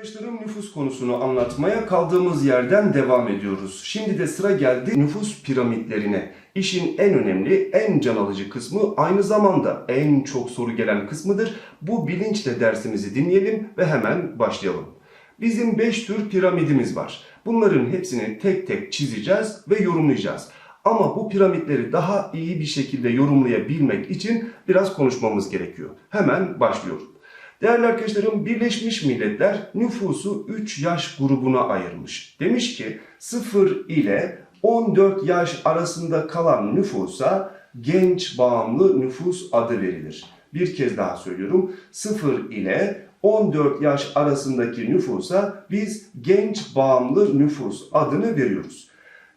arkadaşlarım nüfus konusunu anlatmaya kaldığımız yerden devam ediyoruz. Şimdi de sıra geldi nüfus piramitlerine. İşin en önemli, en can alıcı kısmı aynı zamanda en çok soru gelen kısmıdır. Bu bilinçle dersimizi dinleyelim ve hemen başlayalım. Bizim 5 tür piramidimiz var. Bunların hepsini tek tek çizeceğiz ve yorumlayacağız. Ama bu piramitleri daha iyi bir şekilde yorumlayabilmek için biraz konuşmamız gerekiyor. Hemen başlıyorum. Değerli arkadaşlarım Birleşmiş Milletler nüfusu 3 yaş grubuna ayırmış. Demiş ki 0 ile 14 yaş arasında kalan nüfusa genç bağımlı nüfus adı verilir. Bir kez daha söylüyorum 0 ile 14 yaş arasındaki nüfusa biz genç bağımlı nüfus adını veriyoruz.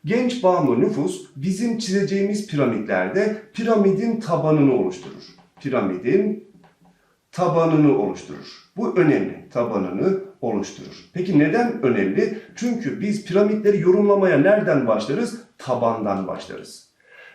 Genç bağımlı nüfus bizim çizeceğimiz piramitlerde piramidin tabanını oluşturur. Piramidin tabanını oluşturur. Bu önemli. Tabanını oluşturur. Peki neden önemli? Çünkü biz piramitleri yorumlamaya nereden başlarız? Tabandan başlarız.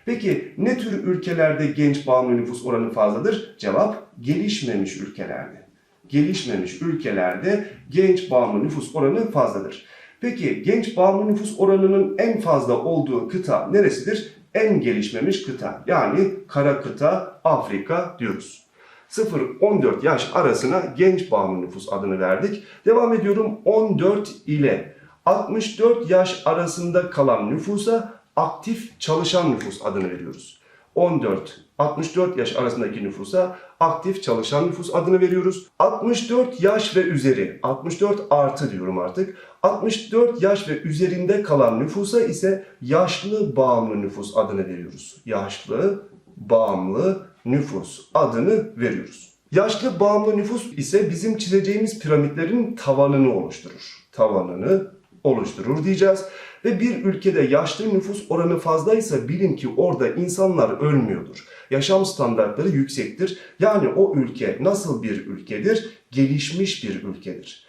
Peki ne tür ülkelerde genç bağımlı nüfus oranı fazladır? Cevap gelişmemiş ülkelerde. Gelişmemiş ülkelerde genç bağımlı nüfus oranı fazladır. Peki genç bağımlı nüfus oranının en fazla olduğu kıta neresidir? En gelişmemiş kıta. Yani kara kıta Afrika diyoruz. 0-14 yaş arasına genç bağımlı nüfus adını verdik. Devam ediyorum 14 ile 64 yaş arasında kalan nüfusa aktif çalışan nüfus adını veriyoruz. 14-64 yaş arasındaki nüfusa aktif çalışan nüfus adını veriyoruz. 64 yaş ve üzeri, 64 artı diyorum artık. 64 yaş ve üzerinde kalan nüfusa ise yaşlı bağımlı nüfus adını veriyoruz. Yaşlı bağımlı nüfus adını veriyoruz. Yaşlı bağımlı nüfus ise bizim çizeceğimiz piramitlerin tavanını oluşturur. Tavanını oluşturur diyeceğiz. Ve bir ülkede yaşlı nüfus oranı fazlaysa bilin ki orada insanlar ölmüyordur. Yaşam standartları yüksektir. Yani o ülke nasıl bir ülkedir? Gelişmiş bir ülkedir.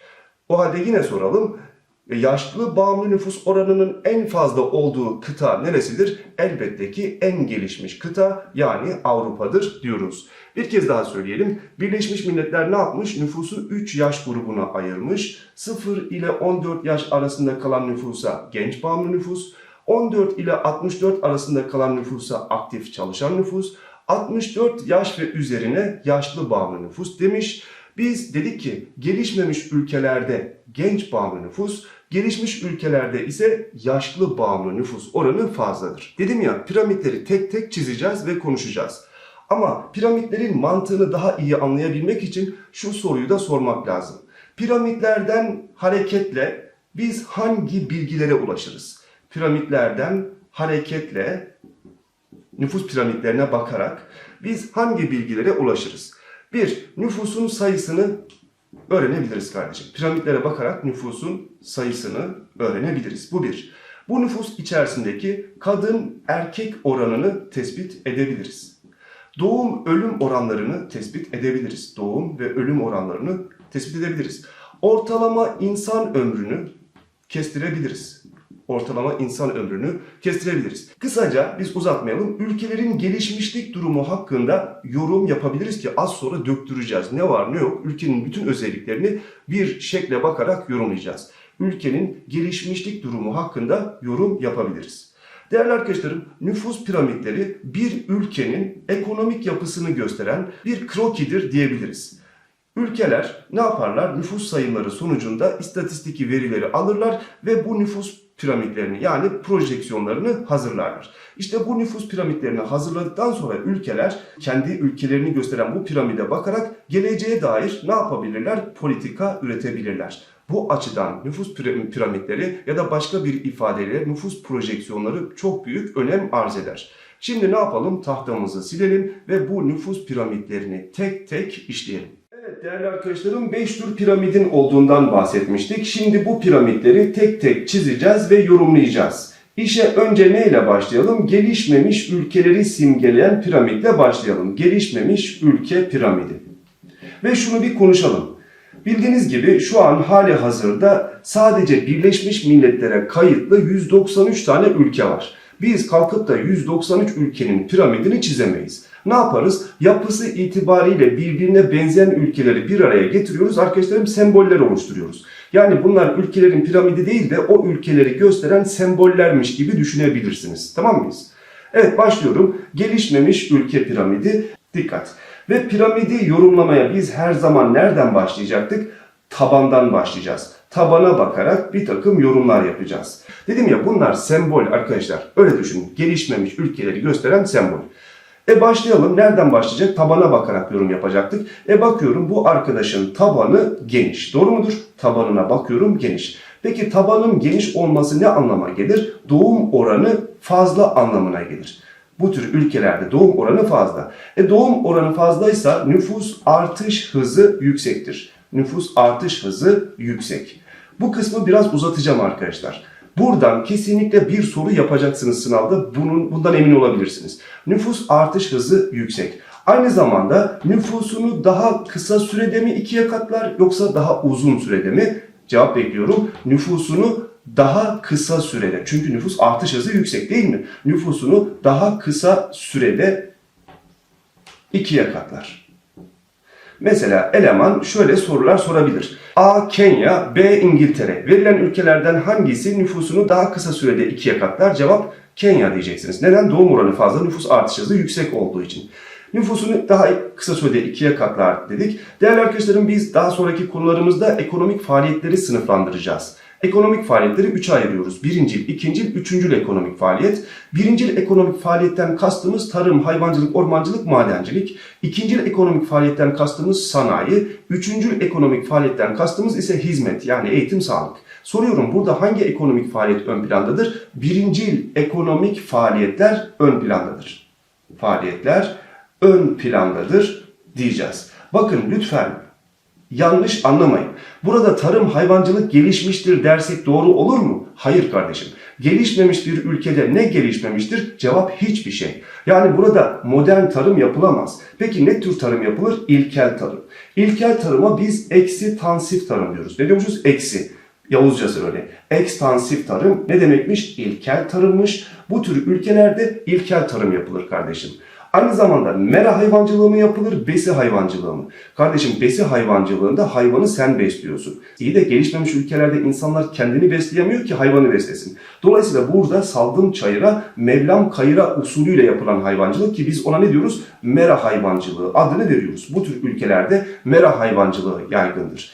O halde yine soralım. Yaşlı bağımlı nüfus oranının en fazla olduğu kıta neresidir? Elbette ki en gelişmiş kıta yani Avrupa'dır diyoruz. Bir kez daha söyleyelim. Birleşmiş Milletler ne yapmış? Nüfusu 3 yaş grubuna ayırmış. 0 ile 14 yaş arasında kalan nüfusa genç bağımlı nüfus, 14 ile 64 arasında kalan nüfusa aktif çalışan nüfus, 64 yaş ve üzerine yaşlı bağımlı nüfus demiş. Biz dedik ki gelişmemiş ülkelerde genç bağımlı nüfus, gelişmiş ülkelerde ise yaşlı bağımlı nüfus oranı fazladır. Dedim ya piramitleri tek tek çizeceğiz ve konuşacağız. Ama piramitlerin mantığını daha iyi anlayabilmek için şu soruyu da sormak lazım. Piramitlerden hareketle biz hangi bilgilere ulaşırız? Piramitlerden hareketle nüfus piramitlerine bakarak biz hangi bilgilere ulaşırız? Bir, nüfusun sayısını öğrenebiliriz kardeşim. Piramitlere bakarak nüfusun sayısını öğrenebiliriz. Bu bir. Bu nüfus içerisindeki kadın erkek oranını tespit edebiliriz. Doğum ölüm oranlarını tespit edebiliriz. Doğum ve ölüm oranlarını tespit edebiliriz. Ortalama insan ömrünü kestirebiliriz. Ortalama insan ömrünü kestirebiliriz. Kısaca biz uzatmayalım. Ülkelerin gelişmişlik durumu hakkında yorum yapabiliriz ki az sonra döktüreceğiz. Ne var ne yok ülkenin bütün özelliklerini bir şekle bakarak yorumlayacağız. Ülkenin gelişmişlik durumu hakkında yorum yapabiliriz. Değerli arkadaşlarım, nüfus piramitleri bir ülkenin ekonomik yapısını gösteren bir krokidir diyebiliriz. Ülkeler ne yaparlar? Nüfus sayımları sonucunda istatistiki verileri alırlar ve bu nüfus piramitlerini yani projeksiyonlarını hazırlarlar. İşte bu nüfus piramitlerini hazırladıktan sonra ülkeler kendi ülkelerini gösteren bu piramide bakarak geleceğe dair ne yapabilirler? Politika üretebilirler. Bu açıdan nüfus piramitleri ya da başka bir ifadeyle nüfus projeksiyonları çok büyük önem arz eder. Şimdi ne yapalım? Tahtamızı silelim ve bu nüfus piramitlerini tek tek işleyelim. Değerli arkadaşlarım 5 tür piramidin olduğundan bahsetmiştik. Şimdi bu piramitleri tek tek çizeceğiz ve yorumlayacağız. İşe önce neyle başlayalım? Gelişmemiş ülkeleri simgeleyen piramitle başlayalım. Gelişmemiş ülke piramidi. Ve şunu bir konuşalım. Bildiğiniz gibi şu an hali hazırda sadece Birleşmiş Milletler'e kayıtlı 193 tane ülke var. Biz kalkıp da 193 ülkenin piramidini çizemeyiz. Ne yaparız? Yapısı itibariyle birbirine benzeyen ülkeleri bir araya getiriyoruz. Arkadaşlarım semboller oluşturuyoruz. Yani bunlar ülkelerin piramidi değil de o ülkeleri gösteren sembollermiş gibi düşünebilirsiniz. Tamam mıyız? Evet başlıyorum. Gelişmemiş ülke piramidi. Dikkat. Ve piramidi yorumlamaya biz her zaman nereden başlayacaktık? Tabandan başlayacağız. Tabana bakarak bir takım yorumlar yapacağız. Dedim ya bunlar sembol arkadaşlar. Öyle düşünün. Gelişmemiş ülkeleri gösteren sembol. E başlayalım. Nereden başlayacak? Tabana bakarak yorum yapacaktık. E bakıyorum bu arkadaşın tabanı geniş. Doğru mudur? Tabanına bakıyorum geniş. Peki tabanın geniş olması ne anlama gelir? Doğum oranı fazla anlamına gelir. Bu tür ülkelerde doğum oranı fazla. E doğum oranı fazlaysa nüfus artış hızı yüksektir. Nüfus artış hızı yüksek. Bu kısmı biraz uzatacağım arkadaşlar. Buradan kesinlikle bir soru yapacaksınız sınavda. Bunun, bundan emin olabilirsiniz. Nüfus artış hızı yüksek. Aynı zamanda nüfusunu daha kısa sürede mi ikiye katlar yoksa daha uzun sürede mi? Cevap bekliyorum. Nüfusunu daha kısa sürede. Çünkü nüfus artış hızı yüksek değil mi? Nüfusunu daha kısa sürede ikiye katlar. Mesela eleman şöyle sorular sorabilir. A. Kenya, B. İngiltere. Verilen ülkelerden hangisi nüfusunu daha kısa sürede ikiye katlar? Cevap Kenya diyeceksiniz. Neden? Doğum oranı fazla, nüfus artış hızı yüksek olduğu için. Nüfusunu daha kısa sürede ikiye katlar dedik. Değerli arkadaşlarım biz daha sonraki konularımızda ekonomik faaliyetleri sınıflandıracağız. Ekonomik faaliyetleri üçe ayırıyoruz. Birincil, ikincil, üçüncül ekonomik faaliyet. Birincil ekonomik faaliyetten kastımız tarım, hayvancılık, ormancılık, madencilik. İkincil ekonomik faaliyetten kastımız sanayi. Üçüncül ekonomik faaliyetten kastımız ise hizmet yani eğitim, sağlık. Soruyorum burada hangi ekonomik faaliyet ön plandadır? Birincil ekonomik faaliyetler ön plandadır. Faaliyetler ön plandadır diyeceğiz. Bakın lütfen yanlış anlamayın. Burada tarım, hayvancılık gelişmiştir dersek doğru olur mu? Hayır kardeşim. Gelişmemiş bir ülkede ne gelişmemiştir? Cevap hiçbir şey. Yani burada modern tarım yapılamaz. Peki ne tür tarım yapılır? İlkel tarım. İlkel tarıma biz eksitansif tarım diyoruz. Ne diyormuşuz? Eksi. Yavuzcası öyle. Ekstansif tarım ne demekmiş? İlkel tarımmış. Bu tür ülkelerde ilkel tarım yapılır kardeşim. Aynı zamanda mera hayvancılığı mı yapılır, besi hayvancılığı mı? Kardeşim besi hayvancılığında hayvanı sen besliyorsun. İyi de gelişmemiş ülkelerde insanlar kendini besleyemiyor ki hayvanı beslesin. Dolayısıyla burada saldım çayıra, mevlam kayıra usulüyle yapılan hayvancılık ki biz ona ne diyoruz? Mera hayvancılığı adını veriyoruz. Bu tür ülkelerde mera hayvancılığı yaygındır.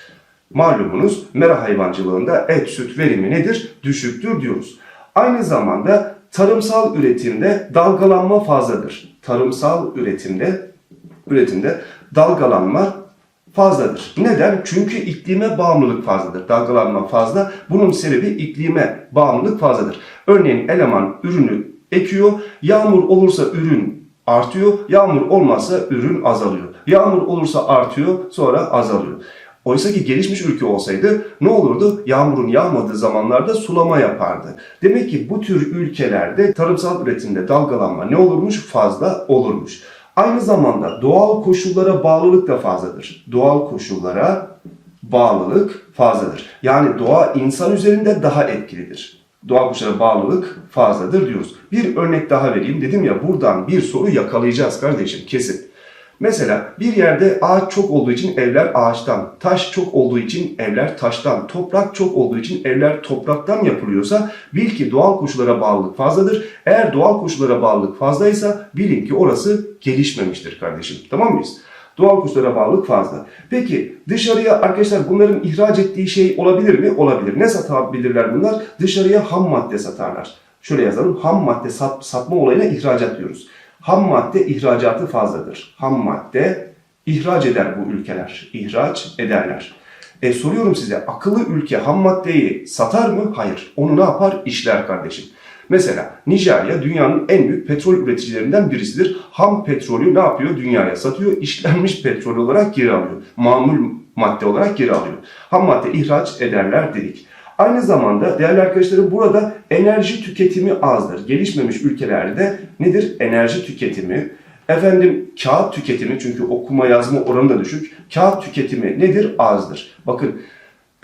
Malumunuz mera hayvancılığında et süt verimi nedir? Düşüktür diyoruz. Aynı zamanda tarımsal üretimde dalgalanma fazladır. Tarımsal üretimde üretimde dalgalanma fazladır. Neden? Çünkü iklime bağımlılık fazladır. Dalgalanma fazla. Bunun sebebi iklime bağımlılık fazladır. Örneğin eleman ürünü ekiyor. Yağmur olursa ürün artıyor. Yağmur olmazsa ürün azalıyor. Yağmur olursa artıyor, sonra azalıyor. Oysa ki gelişmiş ülke olsaydı ne olurdu? Yağmurun yağmadığı zamanlarda sulama yapardı. Demek ki bu tür ülkelerde tarımsal üretimde dalgalanma ne olurmuş? Fazla olurmuş. Aynı zamanda doğal koşullara bağlılık da fazladır. Doğal koşullara bağlılık fazladır. Yani doğa insan üzerinde daha etkilidir. Doğal koşullara bağlılık fazladır diyoruz. Bir örnek daha vereyim. Dedim ya buradan bir soru yakalayacağız kardeşim kesin. Mesela bir yerde ağaç çok olduğu için evler ağaçtan, taş çok olduğu için evler taştan, toprak çok olduğu için evler topraktan yapılıyorsa bil ki doğal koşullara bağlılık fazladır. Eğer doğal koşullara bağlılık fazlaysa bilin ki orası gelişmemiştir kardeşim. Tamam mıyız? Doğal koşullara bağlılık fazla. Peki dışarıya arkadaşlar bunların ihraç ettiği şey olabilir mi? Olabilir. Ne satabilirler bunlar? Dışarıya ham madde satarlar. Şöyle yazalım. Ham madde sat, satma olayına ihracat diyoruz. Ham madde ihracatı fazladır. Ham madde ihraç eder bu ülkeler. İhraç ederler. E soruyorum size akıllı ülke ham maddeyi satar mı? Hayır. Onu ne yapar? İşler kardeşim. Mesela Nijerya dünyanın en büyük petrol üreticilerinden birisidir. Ham petrolü ne yapıyor? Dünyaya satıyor. İşlenmiş petrol olarak geri alıyor. Mamul madde olarak geri alıyor. Ham madde ihraç ederler dedik. Aynı zamanda değerli arkadaşlarım burada enerji tüketimi azdır. Gelişmemiş ülkelerde nedir? Enerji tüketimi, efendim kağıt tüketimi çünkü okuma yazma oranı da düşük. Kağıt tüketimi nedir? Azdır. Bakın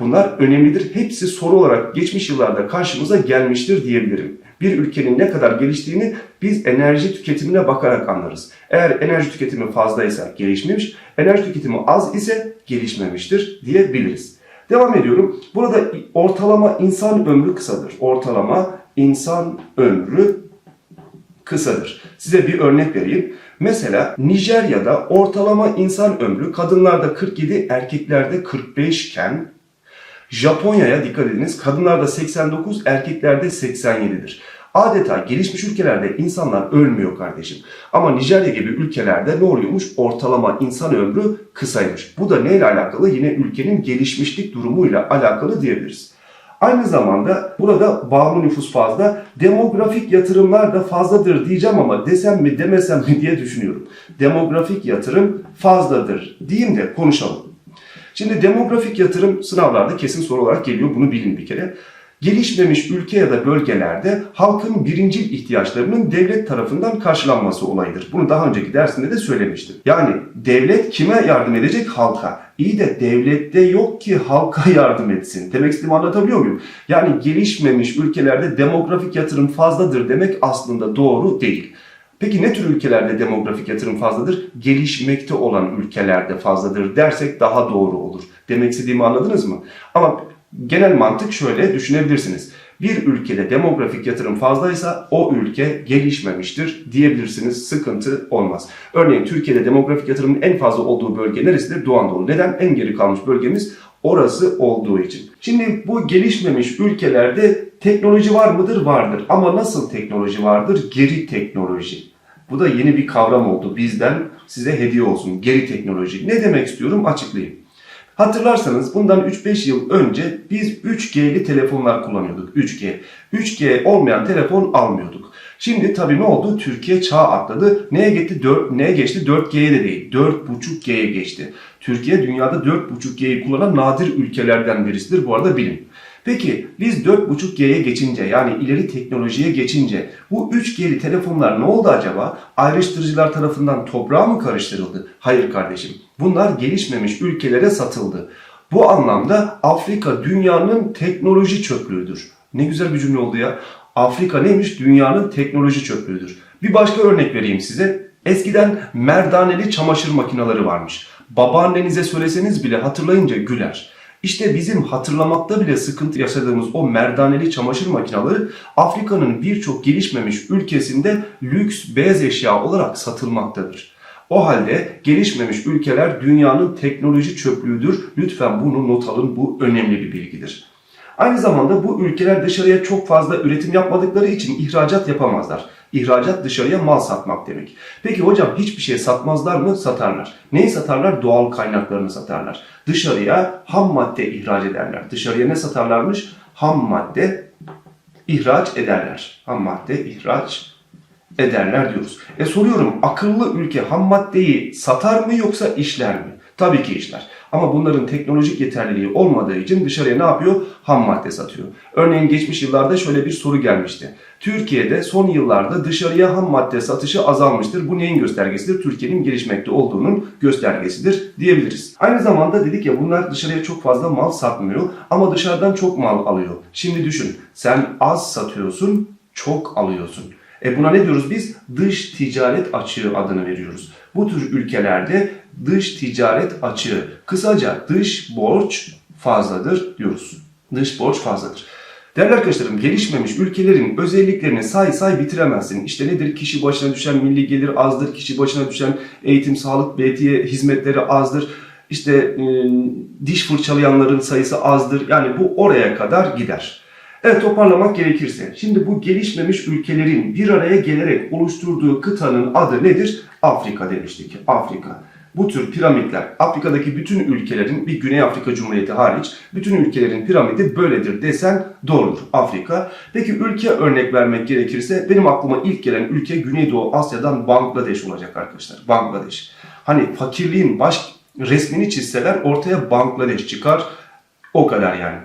bunlar önemlidir. Hepsi soru olarak geçmiş yıllarda karşımıza gelmiştir diyebilirim. Bir ülkenin ne kadar geliştiğini biz enerji tüketimine bakarak anlarız. Eğer enerji tüketimi fazlaysa gelişmemiş, enerji tüketimi az ise gelişmemiştir diyebiliriz. Devam ediyorum. Burada ortalama insan ömrü kısadır. Ortalama insan ömrü kısadır. Size bir örnek vereyim. Mesela Nijerya'da ortalama insan ömrü kadınlarda 47, erkeklerde 45 iken Japonya'ya dikkat ediniz kadınlarda 89, erkeklerde 87'dir. Adeta gelişmiş ülkelerde insanlar ölmüyor kardeşim. Ama Nijerya gibi ülkelerde ne oluyormuş? Ortalama insan ömrü kısaymış. Bu da neyle alakalı? Yine ülkenin gelişmişlik durumuyla alakalı diyebiliriz. Aynı zamanda burada bağımlı nüfus fazla, demografik yatırımlar da fazladır diyeceğim ama desem mi demesem mi diye düşünüyorum. Demografik yatırım fazladır diyeyim de konuşalım. Şimdi demografik yatırım sınavlarda kesin soru olarak geliyor. Bunu bilin bir kere. Gelişmemiş ülke ya da bölgelerde halkın birincil ihtiyaçlarının devlet tarafından karşılanması olayıdır. Bunu daha önceki dersinde de söylemiştim. Yani devlet kime yardım edecek? Halka. İyi de devlette yok ki halka yardım etsin. Demek istediğimi anlatabiliyor muyum? Yani gelişmemiş ülkelerde demografik yatırım fazladır demek aslında doğru değil. Peki ne tür ülkelerde demografik yatırım fazladır? Gelişmekte olan ülkelerde fazladır dersek daha doğru olur. Demek istediğimi anladınız mı? Ama genel mantık şöyle düşünebilirsiniz. Bir ülkede demografik yatırım fazlaysa o ülke gelişmemiştir diyebilirsiniz. Sıkıntı olmaz. Örneğin Türkiye'de demografik yatırımın en fazla olduğu bölge neresidir? Doğu Anadolu. Neden? En geri kalmış bölgemiz orası olduğu için. Şimdi bu gelişmemiş ülkelerde teknoloji var mıdır? Vardır. Ama nasıl teknoloji vardır? Geri teknoloji. Bu da yeni bir kavram oldu. Bizden size hediye olsun. Geri teknoloji. Ne demek istiyorum? Açıklayayım. Hatırlarsanız bundan 3-5 yıl önce biz 3G'li telefonlar kullanıyorduk. 3G. 3G olmayan telefon almıyorduk. Şimdi tabii ne oldu? Türkiye çağ atladı. Neye geçti? 4, neye geçti? 4G'ye de değil. 4.5G'ye geçti. Türkiye dünyada 4.5G'yi kullanan nadir ülkelerden birisidir. Bu arada bilin. Peki biz 4.5G'ye geçince yani ileri teknolojiye geçince bu 3G'li telefonlar ne oldu acaba? Ayrıştırıcılar tarafından toprağa mı karıştırıldı? Hayır kardeşim. Bunlar gelişmemiş ülkelere satıldı. Bu anlamda Afrika dünyanın teknoloji çöplüğüdür. Ne güzel bir cümle oldu ya. Afrika neymiş? Dünyanın teknoloji çöplüğüdür. Bir başka örnek vereyim size. Eskiden merdaneli çamaşır makineleri varmış. Babaannenize söyleseniz bile hatırlayınca güler. İşte bizim hatırlamakta bile sıkıntı yaşadığımız o merdaneli çamaşır makineleri Afrika'nın birçok gelişmemiş ülkesinde lüks beyaz eşya olarak satılmaktadır. O halde gelişmemiş ülkeler dünyanın teknoloji çöplüğüdür. Lütfen bunu not alın bu önemli bir bilgidir. Aynı zamanda bu ülkeler dışarıya çok fazla üretim yapmadıkları için ihracat yapamazlar. İhracat dışarıya mal satmak demek. Peki hocam hiçbir şey satmazlar mı? Satarlar. Neyi satarlar? Doğal kaynaklarını satarlar. Dışarıya ham madde ihraç ederler. Dışarıya ne satarlarmış? Ham madde ihraç ederler. Ham madde ihraç ederler diyoruz. E soruyorum akıllı ülke ham maddeyi satar mı yoksa işler mi? Tabii ki işler. Ama bunların teknolojik yeterliliği olmadığı için dışarıya ne yapıyor? Ham madde satıyor. Örneğin geçmiş yıllarda şöyle bir soru gelmişti. Türkiye'de son yıllarda dışarıya ham madde satışı azalmıştır. Bu neyin göstergesidir? Türkiye'nin gelişmekte olduğunun göstergesidir diyebiliriz. Aynı zamanda dedik ya bunlar dışarıya çok fazla mal satmıyor ama dışarıdan çok mal alıyor. Şimdi düşün sen az satıyorsun çok alıyorsun. E buna ne diyoruz biz? Dış ticaret açığı adını veriyoruz. Bu tür ülkelerde dış ticaret açığı, kısaca dış borç fazladır diyoruz. Dış borç fazladır. Değerli arkadaşlarım gelişmemiş ülkelerin özelliklerini say say bitiremezsin. İşte nedir? Kişi başına düşen milli gelir azdır. Kişi başına düşen eğitim, sağlık, betiye hizmetleri azdır. İşte e, diş fırçalayanların sayısı azdır. Yani bu oraya kadar gider. Evet toparlamak gerekirse. Şimdi bu gelişmemiş ülkelerin bir araya gelerek oluşturduğu kıtanın adı nedir? Afrika demiştik. Afrika. Bu tür piramitler Afrika'daki bütün ülkelerin bir Güney Afrika Cumhuriyeti hariç bütün ülkelerin piramidi böyledir desen doğrudur Afrika. Peki ülke örnek vermek gerekirse benim aklıma ilk gelen ülke Güneydoğu Asya'dan Bangladeş olacak arkadaşlar. Bangladeş. Hani fakirliğin baş resmini çizseler ortaya Bangladeş çıkar. O kadar yani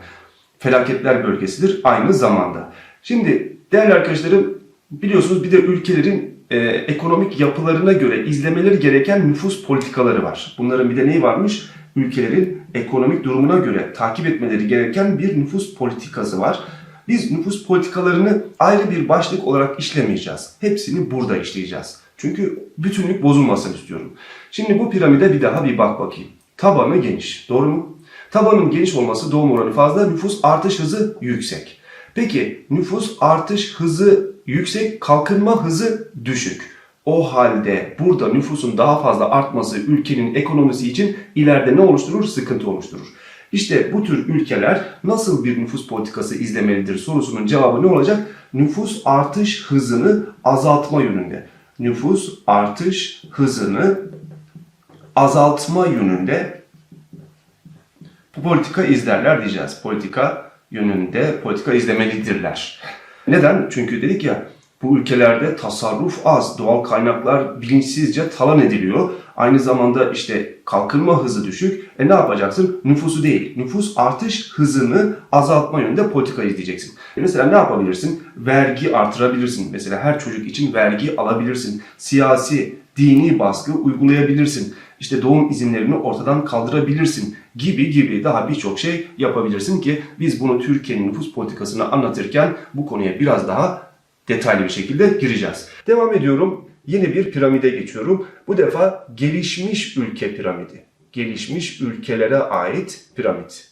felaketler bölgesidir aynı zamanda. Şimdi değerli arkadaşlarım biliyorsunuz bir de ülkelerin e, ekonomik yapılarına göre izlemeleri gereken nüfus politikaları var. Bunların bir de neyi varmış? Ülkelerin ekonomik durumuna göre takip etmeleri gereken bir nüfus politikası var. Biz nüfus politikalarını ayrı bir başlık olarak işlemeyeceğiz. Hepsini burada işleyeceğiz. Çünkü bütünlük bozulmasın istiyorum. Şimdi bu piramide bir daha bir bak bakayım. Tabanı geniş. Doğru mu? Tabanın geniş olması doğum oranı fazla, nüfus artış hızı yüksek. Peki nüfus artış hızı yüksek, kalkınma hızı düşük. O halde burada nüfusun daha fazla artması ülkenin ekonomisi için ileride ne oluşturur? Sıkıntı oluşturur. İşte bu tür ülkeler nasıl bir nüfus politikası izlemelidir sorusunun cevabı ne olacak? Nüfus artış hızını azaltma yönünde. Nüfus artış hızını azaltma yönünde bu politika izlerler diyeceğiz. Politika yönünde politika izlemelidirler. Neden? Çünkü dedik ya bu ülkelerde tasarruf az, doğal kaynaklar bilinçsizce talan ediliyor. Aynı zamanda işte kalkınma hızı düşük. E ne yapacaksın? Nüfusu değil, nüfus artış hızını azaltma yönünde politika izleyeceksin. E mesela ne yapabilirsin? Vergi artırabilirsin. Mesela her çocuk için vergi alabilirsin. Siyasi, dini baskı uygulayabilirsin. İşte doğum izinlerini ortadan kaldırabilirsin gibi gibi daha birçok şey yapabilirsin ki biz bunu Türkiye'nin nüfus politikasını anlatırken bu konuya biraz daha detaylı bir şekilde gireceğiz. Devam ediyorum. Yeni bir piramide geçiyorum. Bu defa gelişmiş ülke piramidi. Gelişmiş ülkelere ait piramit.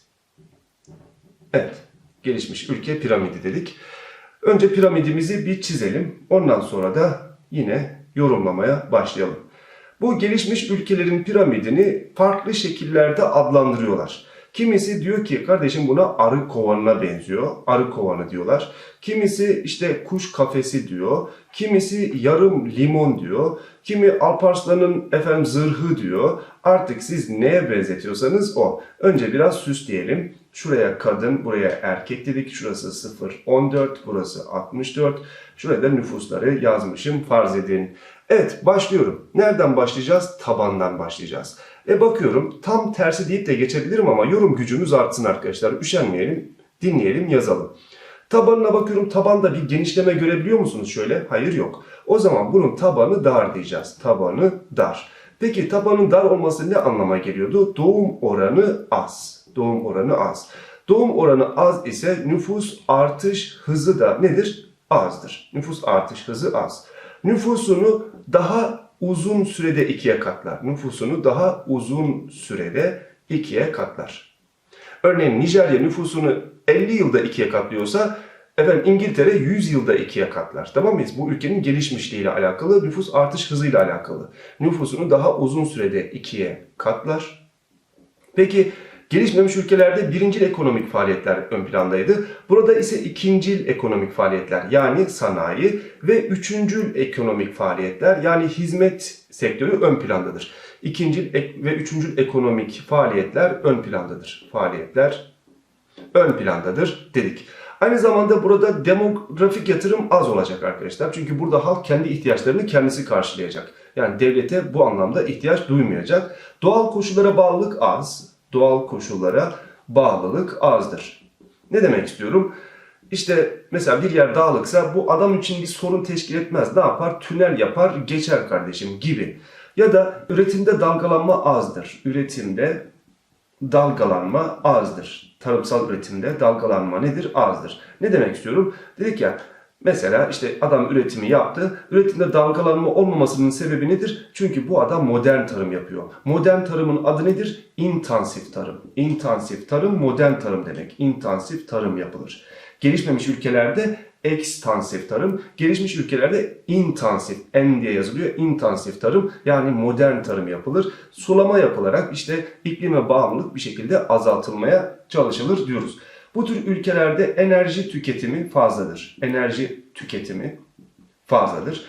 Evet, gelişmiş ülke piramidi dedik. Önce piramidimizi bir çizelim. Ondan sonra da yine yorumlamaya başlayalım. Bu gelişmiş ülkelerin piramidini farklı şekillerde adlandırıyorlar. Kimisi diyor ki kardeşim buna arı kovanına benziyor. Arı kovanı diyorlar. Kimisi işte kuş kafesi diyor. Kimisi yarım limon diyor. Kimi Alparslan'ın efendim zırhı diyor. Artık siz neye benzetiyorsanız o. Önce biraz süsleyelim. Şuraya kadın, buraya erkek dedik. Şurası 0, 14, burası 64. Şuraya da nüfusları yazmışım farz edin. Evet başlıyorum. Nereden başlayacağız? Tabandan başlayacağız. E bakıyorum tam tersi deyip de geçebilirim ama yorum gücümüz artsın arkadaşlar. Üşenmeyelim, dinleyelim, yazalım. Tabanına bakıyorum. Tabanda bir genişleme görebiliyor musunuz şöyle? Hayır yok. O zaman bunun tabanı dar diyeceğiz. Tabanı dar. Peki tabanın dar olması ne anlama geliyordu? Doğum oranı az. Doğum oranı az. Doğum oranı az ise nüfus artış hızı da nedir? Azdır. Nüfus artış hızı az. Nüfusunu daha uzun sürede ikiye katlar. Nüfusunu daha uzun sürede ikiye katlar. Örneğin Nijerya nüfusunu 50 yılda ikiye katlıyorsa efendim İngiltere 100 yılda ikiye katlar. Tamam mıyız? Bu ülkenin gelişmişliğiyle alakalı, nüfus artış hızıyla alakalı. Nüfusunu daha uzun sürede ikiye katlar. Peki gelişmemiş ülkelerde birincil ekonomik faaliyetler ön plandaydı. Burada ise ikincil ekonomik faaliyetler yani sanayi ve üçüncül ekonomik faaliyetler yani hizmet sektörü ön plandadır. İkincil ve üçüncül ekonomik faaliyetler ön plandadır. Faaliyetler ön plandadır dedik. Aynı zamanda burada demografik yatırım az olacak arkadaşlar. Çünkü burada halk kendi ihtiyaçlarını kendisi karşılayacak. Yani devlete bu anlamda ihtiyaç duymayacak. Doğal koşullara bağlılık az. Doğal koşullara bağlılık azdır. Ne demek istiyorum? İşte mesela bir yer dağlıksa bu adam için bir sorun teşkil etmez. Ne yapar? Tünel yapar, geçer kardeşim gibi. Ya da üretimde dalgalanma azdır. Üretimde dalgalanma azdır. Tarımsal üretimde dalgalanma nedir? Azdır. Ne demek istiyorum? Dedik ya mesela işte adam üretimi yaptı. Üretimde dalgalanma olmamasının sebebi nedir? Çünkü bu adam modern tarım yapıyor. Modern tarımın adı nedir? İntansif tarım. İntansif tarım modern tarım demek. İntansif tarım yapılır. Gelişmemiş ülkelerde ekstansif tarım, gelişmiş ülkelerde intansif, N diye yazılıyor, intansif tarım yani modern tarım yapılır. Sulama yapılarak işte iklime bağımlılık bir şekilde azaltılmaya çalışılır diyoruz. Bu tür ülkelerde enerji tüketimi fazladır. Enerji tüketimi fazladır.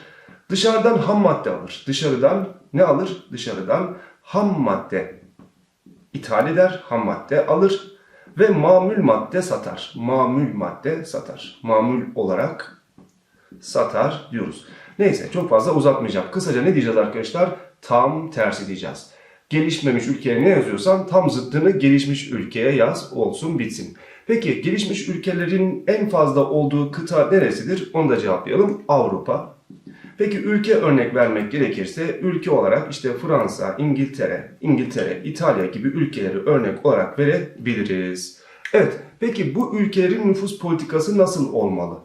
Dışarıdan ham madde alır. Dışarıdan ne alır? Dışarıdan ham madde ithal eder, ham madde alır ve mamül madde satar. Mamül madde satar. Mamül olarak satar diyoruz. Neyse çok fazla uzatmayacağım. Kısaca ne diyeceğiz arkadaşlar? Tam tersi diyeceğiz. Gelişmemiş ülkeye ne yazıyorsan tam zıttını gelişmiş ülkeye yaz olsun bitsin. Peki gelişmiş ülkelerin en fazla olduğu kıta neresidir? Onu da cevaplayalım. Avrupa. Peki ülke örnek vermek gerekirse ülke olarak işte Fransa, İngiltere, İngiltere, İtalya gibi ülkeleri örnek olarak verebiliriz. Evet, peki bu ülkelerin nüfus politikası nasıl olmalı?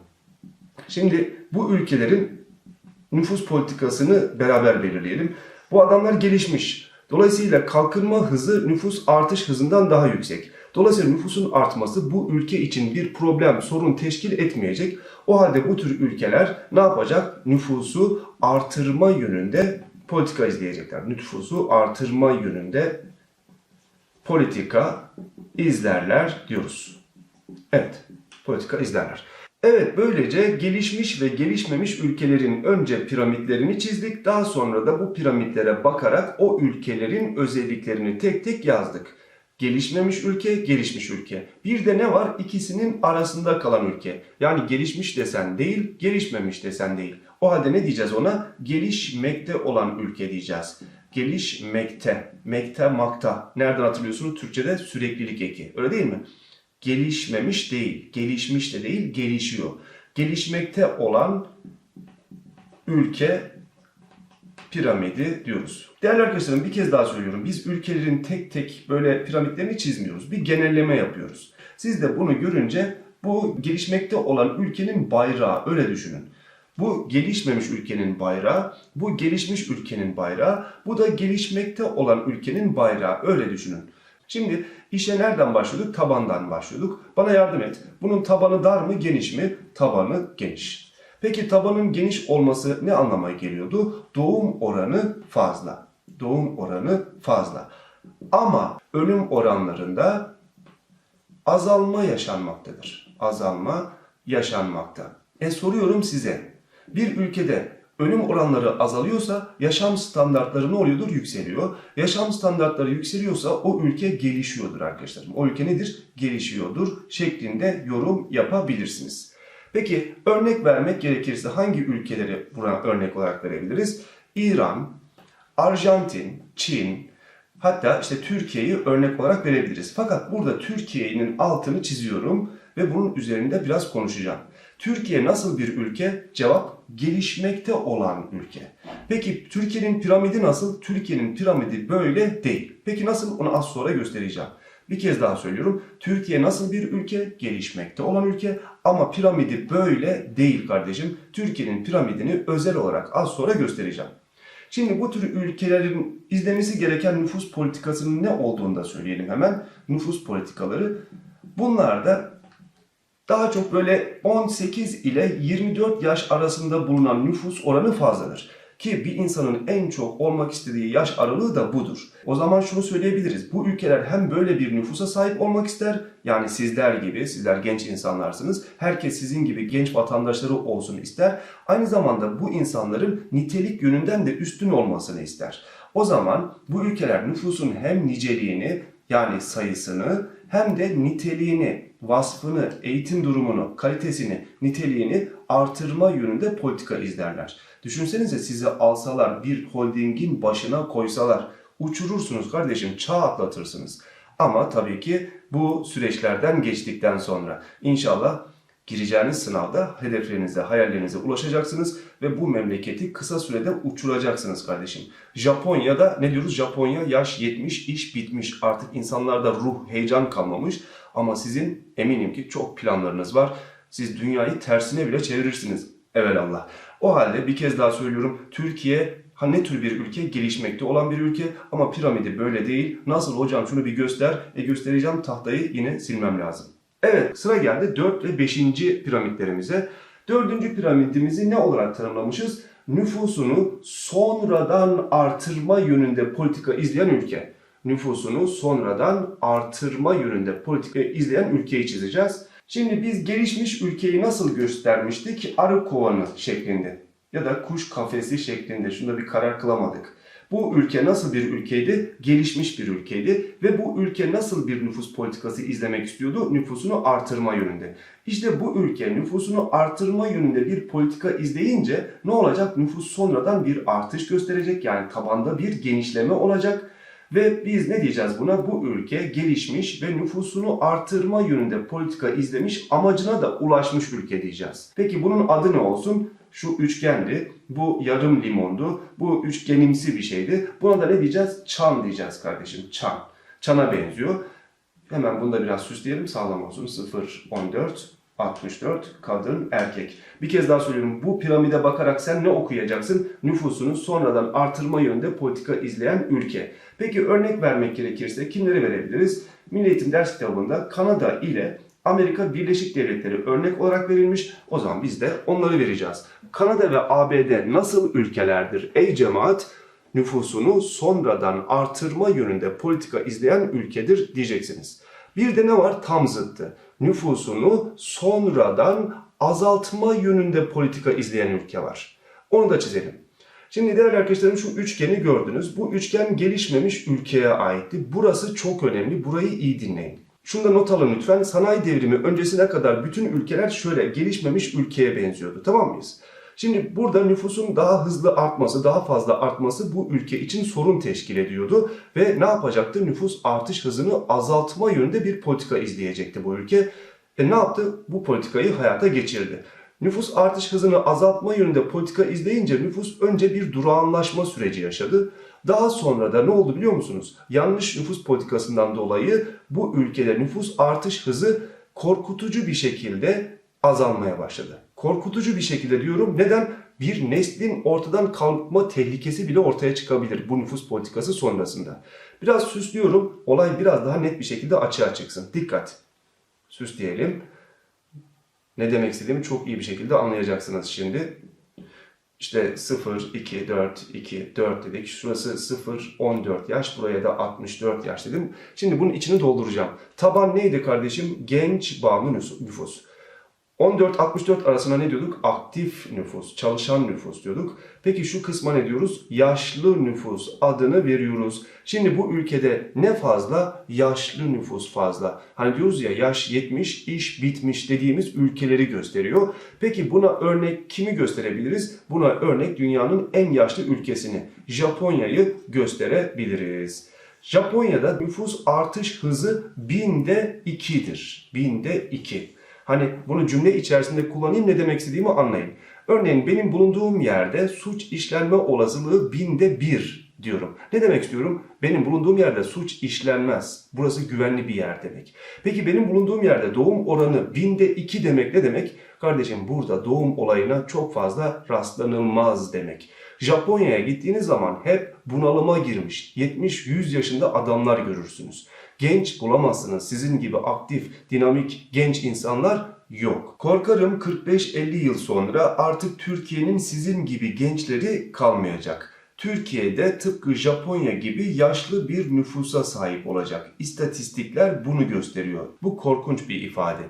Şimdi bu ülkelerin nüfus politikasını beraber belirleyelim. Bu adamlar gelişmiş. Dolayısıyla kalkınma hızı nüfus artış hızından daha yüksek. Dolayısıyla nüfusun artması bu ülke için bir problem, sorun teşkil etmeyecek. O halde bu tür ülkeler ne yapacak? Nüfusu artırma yönünde politika izleyecekler. Nüfusu artırma yönünde politika izlerler diyoruz. Evet, politika izlerler. Evet, böylece gelişmiş ve gelişmemiş ülkelerin önce piramitlerini çizdik. Daha sonra da bu piramitlere bakarak o ülkelerin özelliklerini tek tek yazdık. Gelişmemiş ülke, gelişmiş ülke. Bir de ne var? İkisinin arasında kalan ülke. Yani gelişmiş desen değil, gelişmemiş desen değil. O halde ne diyeceğiz ona? Gelişmekte olan ülke diyeceğiz. Gelişmekte, mekte, makta. Nereden hatırlıyorsunuz? Türkçede süreklilik eki. Öyle değil mi? Gelişmemiş değil, gelişmiş de değil, gelişiyor. Gelişmekte olan ülke piramidi diyoruz. Değerli arkadaşlarım bir kez daha söylüyorum. Biz ülkelerin tek tek böyle piramitlerini çizmiyoruz. Bir genelleme yapıyoruz. Siz de bunu görünce bu gelişmekte olan ülkenin bayrağı öyle düşünün. Bu gelişmemiş ülkenin bayrağı, bu gelişmiş ülkenin bayrağı, bu da gelişmekte olan ülkenin bayrağı öyle düşünün. Şimdi işe nereden başlıyorduk? Tabandan başlıyorduk. Bana yardım et. Bunun tabanı dar mı, geniş mi? Tabanı geniş. Peki tabanın geniş olması ne anlama geliyordu? Doğum oranı fazla. Doğum oranı fazla. Ama ölüm oranlarında azalma yaşanmaktadır. Azalma yaşanmakta. E soruyorum size. Bir ülkede ölüm oranları azalıyorsa yaşam standartları ne oluyordur? Yükseliyor. Yaşam standartları yükseliyorsa o ülke gelişiyordur arkadaşlarım. O ülke nedir? Gelişiyordur şeklinde yorum yapabilirsiniz. Peki örnek vermek gerekirse hangi ülkeleri buna örnek olarak verebiliriz? İran, Arjantin, Çin, hatta işte Türkiye'yi örnek olarak verebiliriz. Fakat burada Türkiye'nin altını çiziyorum ve bunun üzerinde biraz konuşacağım. Türkiye nasıl bir ülke? Cevap gelişmekte olan ülke. Peki Türkiye'nin piramidi nasıl? Türkiye'nin piramidi böyle değil. Peki nasıl? Onu az sonra göstereceğim. Bir kez daha söylüyorum. Türkiye nasıl bir ülke? Gelişmekte olan ülke ama piramidi böyle değil kardeşim. Türkiye'nin piramidini özel olarak az sonra göstereceğim. Şimdi bu tür ülkelerin izlemesi gereken nüfus politikasının ne olduğunu da söyleyelim hemen. Nüfus politikaları. Bunlar da daha çok böyle 18 ile 24 yaş arasında bulunan nüfus oranı fazladır. Ki bir insanın en çok olmak istediği yaş aralığı da budur. O zaman şunu söyleyebiliriz. Bu ülkeler hem böyle bir nüfusa sahip olmak ister, yani sizler gibi, sizler genç insanlarsınız. Herkes sizin gibi genç vatandaşları olsun ister. Aynı zamanda bu insanların nitelik yönünden de üstün olmasını ister. O zaman bu ülkeler nüfusun hem niceliğini yani sayısını hem de niteliğini, vasfını, eğitim durumunu, kalitesini, niteliğini artırma yönünde politika izlerler. Düşünsenize sizi alsalar bir holdingin başına koysalar uçurursunuz kardeşim çağ atlatırsınız. Ama tabii ki bu süreçlerden geçtikten sonra inşallah gireceğiniz sınavda hedeflerinize, hayallerinize ulaşacaksınız ve bu memleketi kısa sürede uçuracaksınız kardeşim. Japonya'da ne diyoruz? Japonya yaş 70, iş bitmiş. Artık insanlarda ruh, heyecan kalmamış. Ama sizin eminim ki çok planlarınız var. Siz dünyayı tersine bile çevirirsiniz. Evelallah. O halde bir kez daha söylüyorum. Türkiye ha ne tür bir ülke? Gelişmekte olan bir ülke ama piramidi böyle değil. Nasıl hocam şunu bir göster. E göstereceğim tahtayı yine silmem lazım. Evet sıra geldi 4 ve 5. piramitlerimize. Dördüncü piramidimizi ne olarak tanımlamışız? Nüfusunu sonradan artırma yönünde politika izleyen ülke. Nüfusunu sonradan artırma yönünde politika izleyen ülkeyi çizeceğiz. Şimdi biz gelişmiş ülkeyi nasıl göstermiştik? Arı kovanı şeklinde ya da kuş kafesi şeklinde. Şunda bir karar kılamadık. Bu ülke nasıl bir ülkeydi? Gelişmiş bir ülkeydi ve bu ülke nasıl bir nüfus politikası izlemek istiyordu? Nüfusunu artırma yönünde. İşte bu ülke nüfusunu artırma yönünde bir politika izleyince ne olacak? Nüfus sonradan bir artış gösterecek yani tabanda bir genişleme olacak. Ve biz ne diyeceğiz buna? Bu ülke gelişmiş ve nüfusunu artırma yönünde politika izlemiş, amacına da ulaşmış ülke diyeceğiz. Peki bunun adı ne olsun? Şu üçgendi, bu yarım limondu, bu üçgenimsi bir şeydi. Buna da ne diyeceğiz? Çan diyeceğiz kardeşim, çan. Çana benziyor. Hemen bunu da biraz süsleyelim sağlam olsun. 0, 14, 64 kadın erkek. Bir kez daha söylüyorum bu piramide bakarak sen ne okuyacaksın? Nüfusunu sonradan artırma yönünde politika izleyen ülke. Peki örnek vermek gerekirse kimleri verebiliriz? Milli Eğitim ders kitabında Kanada ile Amerika Birleşik Devletleri örnek olarak verilmiş. O zaman biz de onları vereceğiz. Kanada ve ABD nasıl ülkelerdir? Ey cemaat nüfusunu sonradan artırma yönünde politika izleyen ülkedir diyeceksiniz. Bir de ne var? Tam zıttı. Nüfusunu sonradan azaltma yönünde politika izleyen ülke var. Onu da çizelim. Şimdi değerli arkadaşlarım şu üçgeni gördünüz. Bu üçgen gelişmemiş ülkeye aitti. Burası çok önemli. Burayı iyi dinleyin. Şunu da not alın lütfen. Sanayi devrimi öncesine kadar bütün ülkeler şöyle gelişmemiş ülkeye benziyordu. Tamam mıyız? Şimdi burada nüfusun daha hızlı artması, daha fazla artması bu ülke için sorun teşkil ediyordu. Ve ne yapacaktı? Nüfus artış hızını azaltma yönünde bir politika izleyecekti bu ülke. E ne yaptı? Bu politikayı hayata geçirdi. Nüfus artış hızını azaltma yönünde politika izleyince nüfus önce bir durağanlaşma süreci yaşadı. Daha sonra da ne oldu biliyor musunuz? Yanlış nüfus politikasından dolayı bu ülkede nüfus artış hızı korkutucu bir şekilde azalmaya başladı. Korkutucu bir şekilde diyorum. Neden? Bir neslin ortadan kalkma tehlikesi bile ortaya çıkabilir bu nüfus politikası sonrasında. Biraz süslüyorum. Olay biraz daha net bir şekilde açığa çıksın. Dikkat. Süsleyelim. Ne demek istediğimi çok iyi bir şekilde anlayacaksınız şimdi. İşte 0, 2, 4, 2, 4 dedik. Şurası 0, 14 yaş. Buraya da 64 yaş dedim. Şimdi bunun içini dolduracağım. Taban neydi kardeşim? Genç bağımlı nüfus. 14-64 arasında ne diyorduk? Aktif nüfus, çalışan nüfus diyorduk. Peki şu kısma ne diyoruz? Yaşlı nüfus adını veriyoruz. Şimdi bu ülkede ne fazla? Yaşlı nüfus fazla. Hani diyoruz ya yaş 70, iş bitmiş dediğimiz ülkeleri gösteriyor. Peki buna örnek kimi gösterebiliriz? Buna örnek dünyanın en yaşlı ülkesini, Japonya'yı gösterebiliriz. Japonya'da nüfus artış hızı binde 2'dir. Binde 2. Hani bunu cümle içerisinde kullanayım ne demek istediğimi anlayın. Örneğin benim bulunduğum yerde suç işlenme olasılığı binde bir diyorum. Ne demek istiyorum? Benim bulunduğum yerde suç işlenmez. Burası güvenli bir yer demek. Peki benim bulunduğum yerde doğum oranı binde iki demek ne demek? Kardeşim burada doğum olayına çok fazla rastlanılmaz demek. Japonya'ya gittiğiniz zaman hep bunalıma girmiş 70-100 yaşında adamlar görürsünüz. Genç bulamazsınız. Sizin gibi aktif, dinamik genç insanlar yok. Korkarım 45-50 yıl sonra artık Türkiye'nin sizin gibi gençleri kalmayacak. Türkiye'de tıpkı Japonya gibi yaşlı bir nüfusa sahip olacak. İstatistikler bunu gösteriyor. Bu korkunç bir ifade.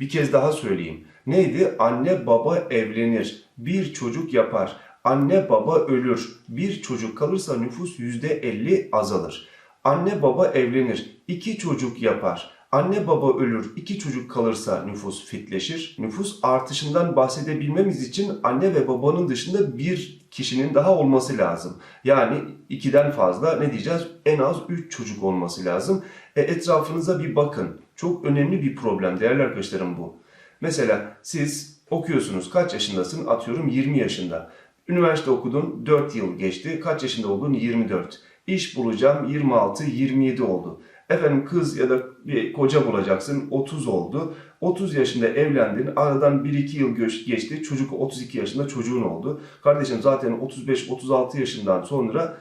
Bir kez daha söyleyeyim. Neydi? Anne baba evlenir, bir çocuk yapar. Anne baba ölür, bir çocuk kalırsa nüfus %50 azalır. Anne baba evlenir, iki çocuk yapar. Anne baba ölür, iki çocuk kalırsa nüfus fitleşir. Nüfus artışından bahsedebilmemiz için anne ve babanın dışında bir kişinin daha olması lazım. Yani ikiden fazla ne diyeceğiz? En az üç çocuk olması lazım. E, etrafınıza bir bakın. Çok önemli bir problem değerli arkadaşlarım bu. Mesela siz okuyorsunuz kaç yaşındasın? Atıyorum 20 yaşında. Üniversite okudun 4 yıl geçti. Kaç yaşında oldun? 24. İş bulacağım 26-27 oldu. Efendim kız ya da bir koca bulacaksın 30 oldu. 30 yaşında evlendin. Aradan 1-2 yıl geçti. Çocuk 32 yaşında çocuğun oldu. Kardeşim zaten 35-36 yaşından sonra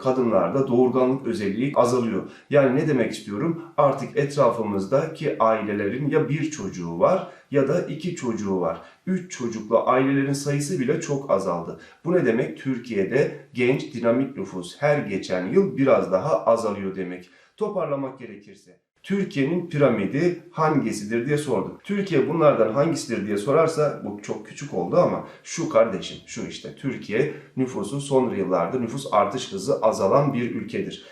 kadınlarda doğurganlık özelliği azalıyor. Yani ne demek istiyorum? Artık etrafımızdaki ailelerin ya bir çocuğu var ya da iki çocuğu var. Üç çocuklu ailelerin sayısı bile çok azaldı. Bu ne demek? Türkiye'de genç dinamik nüfus her geçen yıl biraz daha azalıyor demek. Toparlamak gerekirse. Türkiye'nin piramidi hangisidir diye sorduk. Türkiye bunlardan hangisidir diye sorarsa bu çok küçük oldu ama şu kardeşim şu işte Türkiye nüfusu son yıllarda nüfus artış hızı azalan bir ülkedir.